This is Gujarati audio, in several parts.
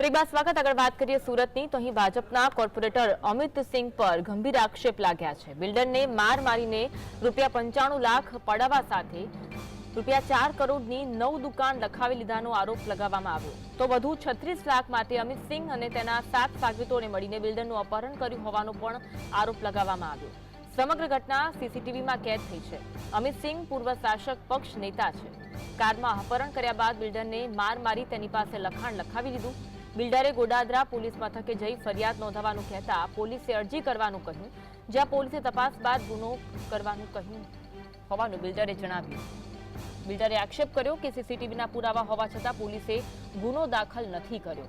બ્રેક બાદ સ્વાગત આગળ વાત કરીએ સુરતની, તો અહીં ભાજપના કોર્પોરેટર અમિત સિંહ પર ગંભીર આક્ષેપ લાગ્યા છે. બિલ્ડરને માર મારીને રૂપિયા પંચાણું લાખ પડાવવા સાથે રૂપિયા ચાર કરોડની નવ દુકાન લખાવી લીધાનો આરોપ લગાવવામાં આવ્યો. તો વધુ છત્રીસ લાખ માટે અમિત સિંહ અને તેના સાત સાગરીતોને મળીને બિલ્ડરનું અપહરણ કર્યું હોવાનો પણ આરોપ લગાવવામાં આવ્યો. સમગ્ર ઘટના સીસીટીવીમાં કેદ થઈ છે. અમિત સિંહ પૂર્વ શાસક પક્ષ નેતા છે. કારમાં અપહરણ કર્યા બાદ બિલ્ડરને માર મારી તેની પાસે લખાણ લખાવી દીધું બિલ્ડરે ગોડાદરા પોલીસ મથકે જઈ ફરિયાદ નોંધાવવાનું કહેતા પોલીસે અરજી કરવાનું કહ્યું, જ્યાં પોલીસે તપાસ બાદ ગુનો કરવાનું કહ્યું હોવાનું બિલ્ડરે જણાવ્યું. બિલ્ડરે આક્ષેપ કર્યો કે સીસીટીવીના પુરાવા હોવા છતાં પોલીસે ગુનો દાખલ નથી કર્યો.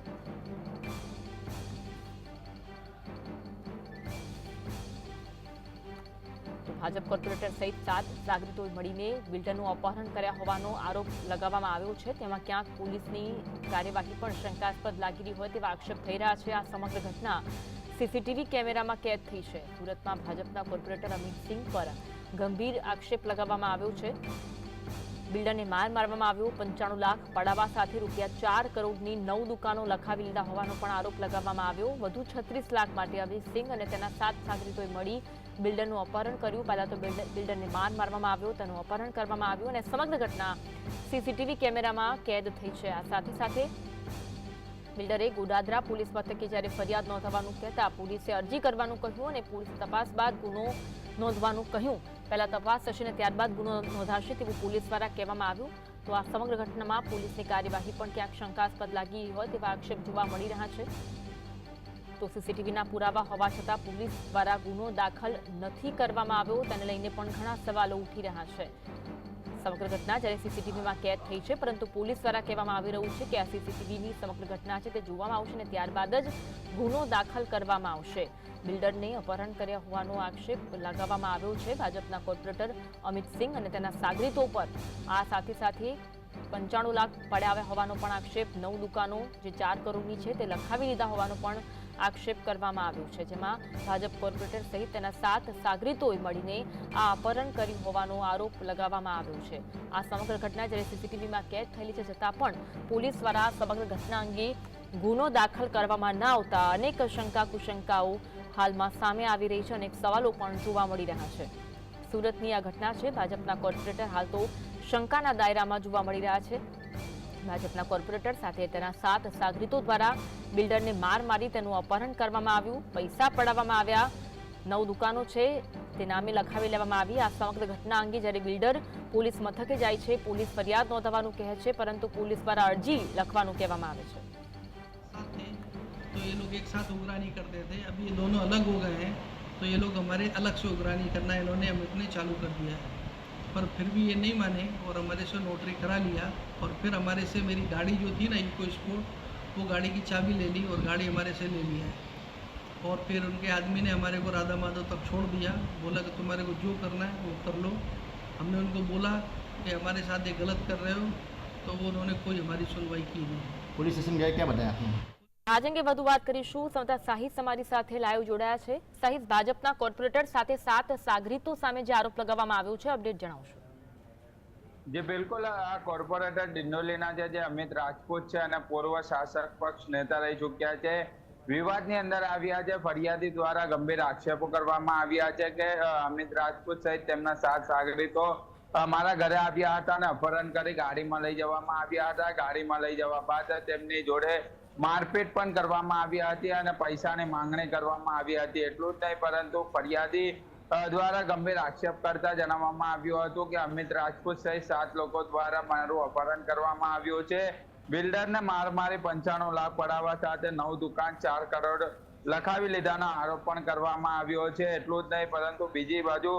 ભાજપ કોર્પોરેટર સહિત સાત જાગૃતો મળીને બિલ્ડરનું અપહરણ કર્યા હોવાનો આરોપ લગાવવામાં આવ્યો છે. તેમાં ક્યાંક પોલીસની કાર્યવાહી પણ શંકાસ્પદ લાગી રહી હોય તેવા આક્ષેપ થઈ રહ્યા છે. આ સમગ્ર ઘટના સીસીટીવી કેમેરામાં કેદ થઈ છે. સુરતમાં ભાજપના કોર્પોરેટર અમિત સિંહ પર ગંભીર આક્ષેપ લગાવવામાં આવ્યો છે. બિલ્ડરને માર મારવામાં આવ્યો. પંચાણું લાખ પડાવા સાથે રૂપિયા ચાર કરોડની નવ દુકાનો લખાવી લીધા હોવાનો પણ આરોપ લગાવવામાં આવ્યો. વધુ છત્રીસ લાખ માટે અમિત સિંહ અને તેના સાત સાગરીતોએ મળી બિલ્ડરનું અપહરણ કર્યું. પહેલાં તો બિલ્ડર- બિલ્ડરને માર મારવામાં આવ્યો, તેનું અપહરણ કરવામાં આવ્યું અને સમગ્ર ઘટના સીસીટીવી કેમેરામાં કેદ થઈ છે. આ સાથે સાથે બિલ્ડરે ગોડાદરા પોલીસ મથકે જ્યારે ફરિયાદ નોંધાવવાનું કહેતા પોલીસે અરજી કરવાનું કહ્યું અને પોલીસ તપાસ બાદ ગુનો નોંધવાનું કહ્યું. પહેલાં તપાસ થશે અને ત્યારબાદ ગુનો નોંધાશે તેવું પોલીસ દ્વારા કહેવામાં આવ્યું. તો આ સમગ્ર ઘટનામાં પોલીસની કાર્યવાહી પણ ક્યાંક શંકાસ્પદ લાગી હોય તેવા આક્ષેપ જોવા મળી રહ્યા છે. તો સીસીટીવીના પુરાવા હોવા છતાં પોલીસ દ્વારા ગુનો દાખલ નથી કરવામાં આવ્યો. તેને લઈને પણ ઘણા સવાલો ઉઠી રહ્યા છે. સમગ્ર ઘટના જ્યારે સીસીટીવીમાં કેદ થઈ છે, પરંતુ પોલીસ દ્વારા કહેવામાં આવી રહ્યું છે કે આ સીસીટીવીની સમગ્ર ઘટના છે તે જોવામાં આવશે અને ત્યારબાદ જ ગુનો દાખલ કરવામાં આવશે. બિલ્ડરને અપહરણ કર્યા હોવાનો આક્ષેપ લગાવવામાં આવ્યો છે. ભાજપના કોર્પોરેટર અમિત સિંહ અને તેના સાગરીતો પર આ સાથે સાથે પંચાણું લાખ પડાવ્યા હોવાનો પણ આક્ષેપ. નવ દુકાનો જે ચાર કરોડની છે તે લખાવી લીધા હોવાનો પણ આક્ષેપ કરવામાં આવ્યો છે, જેમાં ભાજપ કોર્પોરેટર સહિત તેના સાત સાગરીતોએ મળીને આ અપહરણ કર્યું હોવાનો આરોપ લગાવવામાં આવ્યો છે. આ સમગ્ર ઘટના જ્યારે સીસીટીવીમાં કેદ થયેલી છે, છતાં પણ પોલીસ દ્વારા સમગ્ર ઘટના અંગે ગુનો દાખલ કરવામાં ન આવતા અનેક શંકા કુશંકાઓ હાલમાં સામે આવી રહી છે અને સવાલો પણ જોવા મળી રહ્યા છે. સુરતની આ ઘટના છે, ભાજપના કોર્પોરેટર હાલ તો શંકાના દાયરામાં જોવા મળી રહ્યા છે ભાજપના કોર્પોરેટર સાથે તેના સાત સાગરીતો દ્વારા બિલ્ડરને માર મારી તેનું અપહરણ કરવામાં આવ્યું પૈસા પડાવવામાં આવ્યા નવ દુકાનો છે તે નામે લખાવી લેવામાં આવી આ સમગ્ર ઘટના અંગે જ્યારે બિલ્ડર પોલીસ મથકે જાય છે પોલીસ ફરિયાદ નોંધાવવાનું કહે છે પરંતુ પોલીસ દ્વારા અરજી લખવાનું કહેવામાં આવે છે साथ थे तो ये लोग एक साथ उगरानी करते थे अभी ये दोनों अलग हो गए हैं तो ये लोग हमारे अलग से उगरानी करना इन्होंने हमने चालू कर दिया है पर फिर भी ये नहीं माने और हमारे से नोटरी करा लिया और फिर हमारे से मेरी गाड़ी जो थी ना इको स्पोर्ट वो गाड़ी की चाबी ले ली और गाड़ी हमारे से ले लिया और फिर उनके आदमी ने हमारे को राधा माधव तक छोड़ दिया। बोला कि तुम्हारे को जो करना है वो कर लो। हमने उनको बोला कि हमारे साथ ये गलत कर रहे हो तो वो उन्होंने कोई हमारी सुनवाई की नहीं। पुलिस स्टेशन गए, क्या बताया आपने? આજ અંગે વધુ વાત કરીશું. સંતા સાહિદ અમારી સાથે લાઈવ જોડાયા છે. સાહિદ ભાજપના કોર્પોરેટર સાથે સાત સાગરીતો સામે જે આરોપ લગાવવામાં આવ્યો છે, અપડેટ જણાવશો. જે બિલકુલ આ કોર્પોરેટર ડિંડોલીના જે અમિત રાજપૂત છે અને પૂર્વ શાસક પક્ષ નેતા રહી ચૂક્યા છે, વિવાદની અંદર આવ્યા છે. ફરિયાદી દ્વારા ગંભીર આક્ષેપો કરવામાં આવ્યા છે કે અમિત રાજપૂત સહિત તેમના સાત સાગરીતો મારા ઘરે આવ્યા હતા અને અપહરણ કરી ગાડીમાં લઈ જવામાં આવ્યા હતા. ગાડીમાં લઈ જવા બાદ તેમની જોડે મારપીટ પણ કરવામાં આવી હતી અને પૈસાની માંગણી કરવામાં આવી હતી. એટલું જ નહીં, પરંતુ ફરિયાદી દ્વારા ગંભીર આક્ષેપ કરતા જણાવવામાં આવ્યું હતું કે અમિત રાજપૂત સહિત સાત લોકો દ્વારા મારું અપહરણ કરવામાં આવ્યું છે. બિલ્ડરને માર મારી પંચાણું લાખ પડાવવા સાથે નવ દુકાન, ચાર કરોડ લખાવી લીધાનો આરોપ પણ કરવામાં આવ્યો છે. એટલું જ નહીં, પરંતુ બીજી બાજુ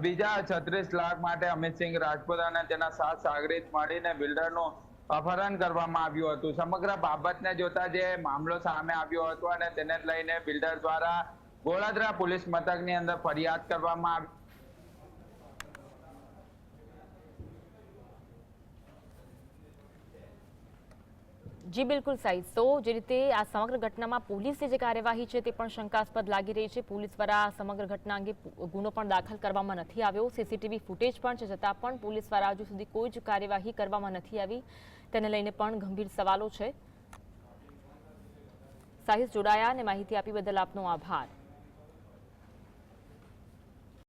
બીજા છત્રીસ લાખ માટે અમિતસિંહ રાજપૂત અને તેના સાત સાગરીત મળીને બિલ્ડરનું અપહરણ કરવામાં આવ્યું હતું. સમગ્ર બાબતને જોતા જે મામલો સામે આવ્યો હતો અને તેને લઈને બિલ્ડર દ્વારા ગોળાદરા પોલીસ મથકની અંદર ફરિયાદ કરવામાં આવી જી, બિલકુલ સાહેબ. તો જે રીતે આ સમગ્ર ઘટનામાં પોલીસે જે કાર્યવાહી છે તે પણ શંકાસ્પદ લાગી રહી છે. પોલીસ દ્વારા આ સમગ્ર ઘટના અંગે ગુનો પણ દાખલ કરવામાં નથી આવ્યો. સીસીટીવી ફૂટેજ પણ છે, છતાં પણ પોલીસ દ્વારા હજુ સુધી કોઈ જ કાર્યવાહી કરવામાં નથી આવી. તેને લઈને પણ ગંભીર સવાલો છે. સાહિસ જોડાયા અને માહિતી આપી બદલ આપનો આભાર.